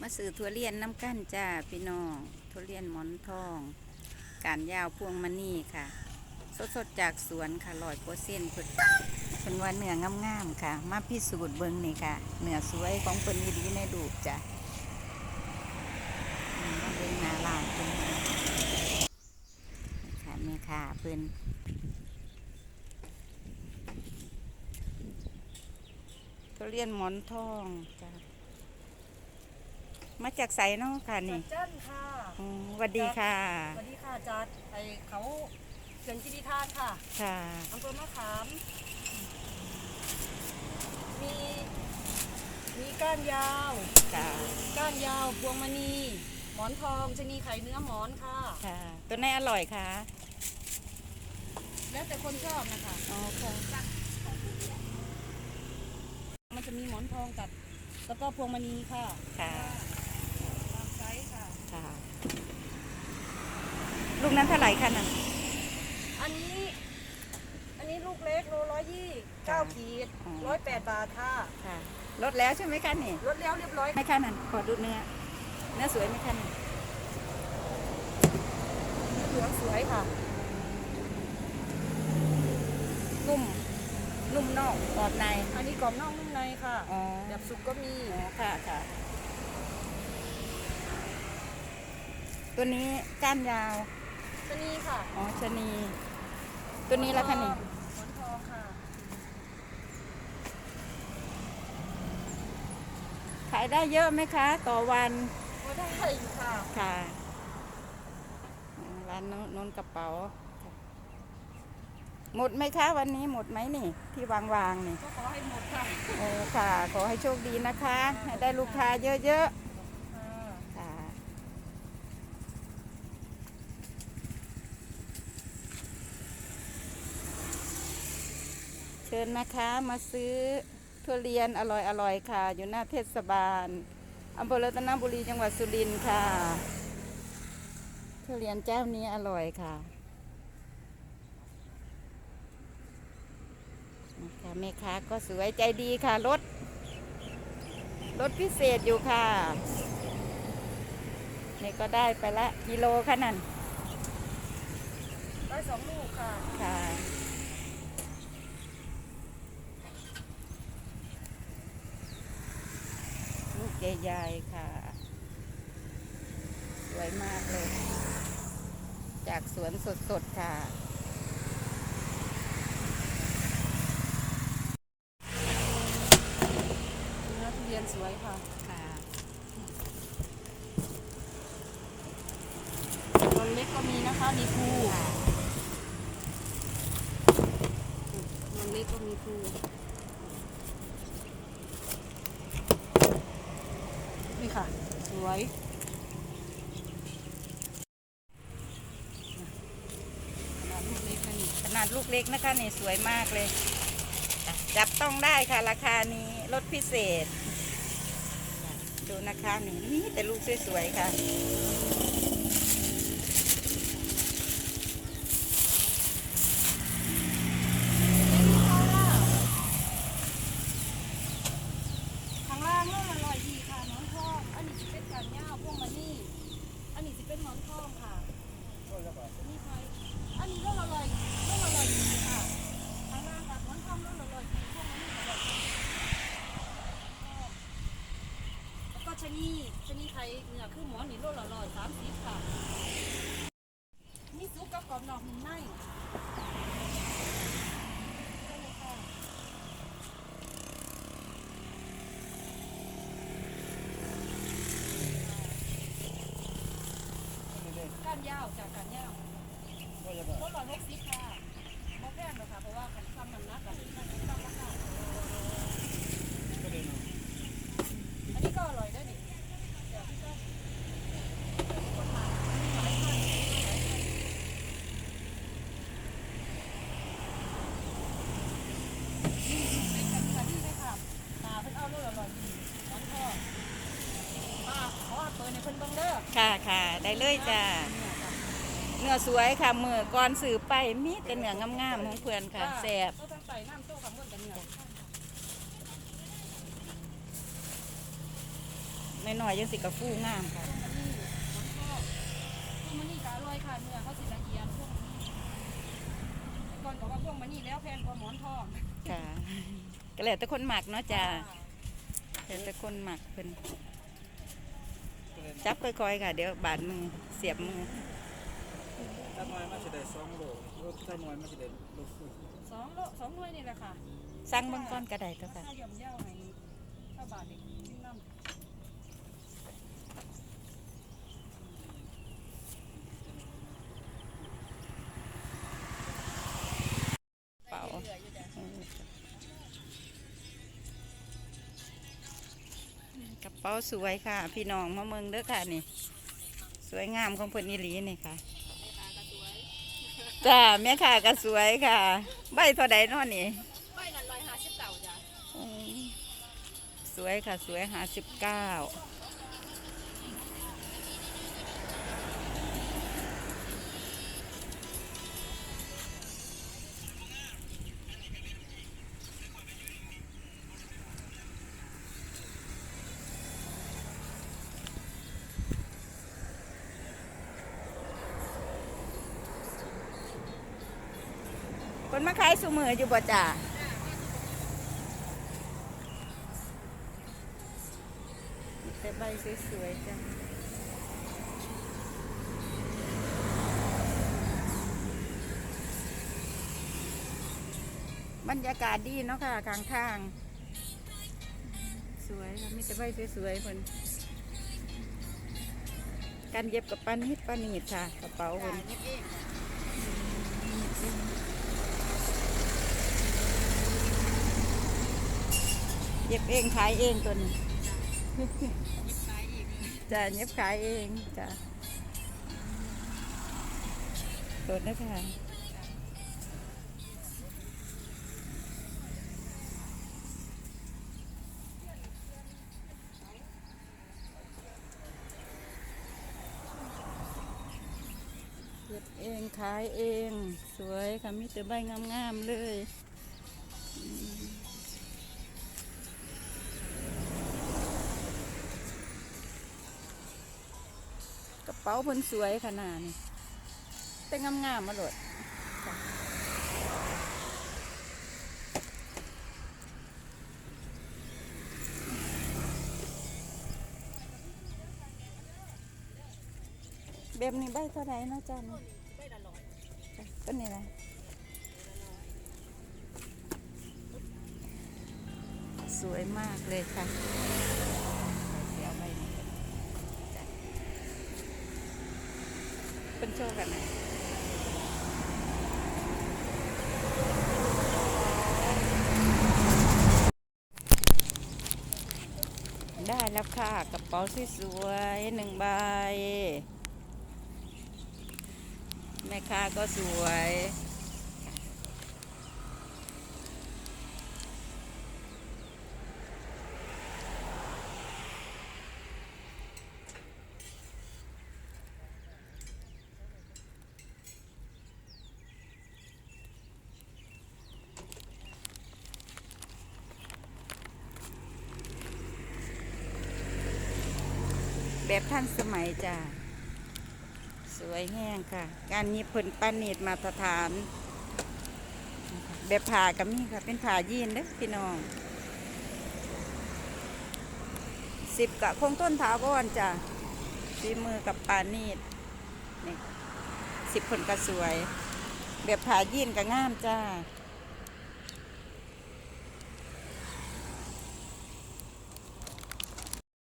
มาซื้อทุเรียนน้ำกั้นจ้าพี่น้องทุเรียนหมอนทอง การยาวพวงมณีค่ะ สดๆจากสวนค่ะลอยโปเส้นต์พุ่นเป็นว่าเนื้องามๆค่ะ มาพิสูจน์เบิ้งนี่ค่ะเนื้อสวยของเปิ้นดีๆในดูจ้ะมาเบิ้งนาร้านเพิ่นค่ะค่ะแม่ค่ะเพิ่นทุเรียนหมอนทองจ้ะ มาจากไสเนาะค่ะนี่จัดจ้นค่ะอืมสวัสดีค่ะ สวัสดีค่ะจัดไอเขาเขื่อนกิริทานค่ะค่ะ อำเภอมะขาม มีมีก้านยาว ค่ะ ก้านยาวพวงมณีหมอนทองชะนีไข่เนื้อหมอนค่ะ ค่ะ ตัวไหนอร่อยคะแล้วแต่คนชอบนะคะอ๋อค่ะมันจะมีหมอนทองกับแล้วก็พวงมณีค่ะ ค่ะ ตามไซส์ค่ะ ค่ะ ลูกนั้นเท่าไหร่คะน่ะ อันนี้ อันนี้ลูกเล็กโลร้อยยี่เก้าขีดอ๋อ ร้อยแปดบาทค่ะค่ะลดแล้วใช่ไหมคะนี่ลดแล้วเรียบร้อยไม่คะนั่นขอดูเนื้อ เนื้อสวยไหมคะนี่เหลืองสวยค่ะ นุ่ม นุ่มนอกกรอบใน อันนี้กรอบนอกนุ่มในค่ะอ๋อแบบสุกก็มีอ๋อค่ะค่ะ ตัวนี้ก้านยาว ชะนีค่ะอ๋อชะนี ตัวนี้ละคะนี่หมอนทองค่ะ ขายได้เยอะไหมคะ ต่อวันโอ้ได้อยู่ค่ะ ค่ะอืมร้านโน้นโน้นกระเป๋าค่ะหมดไหมคะ วันนี้หมดไหมนี่ ที่วางวางๆนี่ก็ขอให้หมดค่ะโอ้ค่ะ ขอให้โชคดีนะคะ ให้ได้ลูกค้าเยอะค่ะๆค่ะ เชิญนะคะมาซื้อทุเรียนอร่อยๆค่ะ อยู่หน้าเทศบาลอำเภอรัตนบุรีจังหวัดสุรินทร์ค่ะ ทุเรียนเจ้านี้อร่อยค่ะนะคะแม่ค้าก็สวยใจดีค่ะรถรถพิเศษอยู่ค่ะนี่ก็ได้ไปละกิโลค่ะนั่นได้สองลูกค่ะค่ะ ลูกใหญ่ๆค่ะ สวยมากเลย จากสวนสดๆค่ะเนื้อทุเรียนสวยค่ะค่ะต้นเล็กก็มีนะคะ มีภูต้นเล็กก็มีภูี่ค่ะ สวยขนาดลูกเล็กนี่ขนาดลูกเล็กนะคะนี่สวยมากเลย จับต้องได้ค่ะราคานี้ลดพิเศษ ดูนะคะนี่นี่แต่ลูกสวยๆค่ะ ข้างล่างนั่นอร่อยดีค่ะหมอนทอง อันนี้สิเป็นกันย่าพวกมันนี่ อันนี้สิเป็นหมอนทองค่ะนี่ใครอันนี้ร่องอร่อยร่องอร่อยดีค่ะข้างล่างค่ะหมอนทองร่องอร่อยดีพวกมันนี่อร่อยดีแล้วก็ชะนีชะนีไข่เนื้อคือหมอนนี่ร่องอร่อยสามสิบค่ะนี่ซุปกับกรอบนอกนุ่มในได้เลยค่ะก้านยาวจากก้านยาวรถร้อยหกสิบค่ะบ่แพงหรอกค่ะเพราะว่าขันทำน้ำหนักกับที่มันทำราคาอันนี้ก็อร่อยได้ดิเดี๋ยวพี่ก็คนหาหลายพันหลายพันนี่เป็นกันค่ะนี่เลยค่ะตาเพิ่นเอาเลยอร่อยดีน้องพ่อมาขอเปิดในเพิ่นเบิ่งเด้อ ค่ะค่ะได้เลยจ้าเนื้อสวยค่ะมือก่อนสื่อไปมีแต่เนื้องามๆของเพื่อนค่ะแซ่บก็ต้องใส่น้ำโซ่ขังบนกันเหนียวน้อยๆยังสิกระฟูงามค่ะพวงมณีหมอนทองพวงมณีก็อร่อยค่ะเนื้อเขาสิละเอียดพวงมณีแต่ก่อนก็ว่าพวงมณีแล้วแพงกว่าหมอนทองค่ะก็แล้วแต่คนหมักเนาะจ้าแล้วแต่คนหมักเพิ่น จับค่อยๆค่ะ เดี๋ยวบาดมือเสียบมือถ้าน้อยมันจะได้สองโลรถถ้าน้อยมันจะได้โลครึ่งสองโลสองหน่วยนี่แหละค่ะ สั่งเบิ่งก้อนกระไดตัวค่ะถ้าย่อมเย่าให้ถ้าบาทเด็ก เป๋าสวยค่ะ พี่น้องมาเมืองเด้อค่ะนี่ สวยงามของเพิ่นอีหลีนี่ค่ะจ้าแม่ค่ะก็สวยค่ะ ใบเท่าใดเนาะนี่ไม่ละร้อยห้าสิบเก่าจ้ะอืมสวยค่ะสวยหาสิบเก้า นมาขายสุมืออยู่บ่จ้าแต่ใบสวยๆจังบรรยากาศดีเนาะค่ะข้างทาง สวยค่ะมีแต่ใบสวยๆคนการเย็บกับปานิดปานีดค่ะ กระเป๋าคนเย็บเอง ขายเองตัวนี้จ้ะเย็บขายเองจ้ะโดดนะคะเย็บเองขายเอง สวยค่ะมีแต่ใบงามๆเลย กระเป๋าเพิ่นสวยขนาดนี้แต่งามๆมาโลดแบบนี้ใบเท่าไหร่นะจ๊ะนี่ไม่ละร้อยต้นนี้นะสวยมากเลยค่ะเดี๋ยวใบนี้ก่อนจ้ะ เป็นโชว์กันนะได้แล้วค่ะกระเป๋าสวยๆหนึ่งใบ แม่ค้าก็สวย แบบท่านสมัยจ้ะสวยแห้งค่ะงานนี้เพิ่นป้านีดมาตรฐาน แบบผ่าก็มีค่ะ เป็นผ่ายีนเด้อพี่น้องสิบกะคงต้นถาวรจ้ะฝีมือกับปานีดนี่สิบคนก็สวย แบบผ่ายีนก็งามจ้า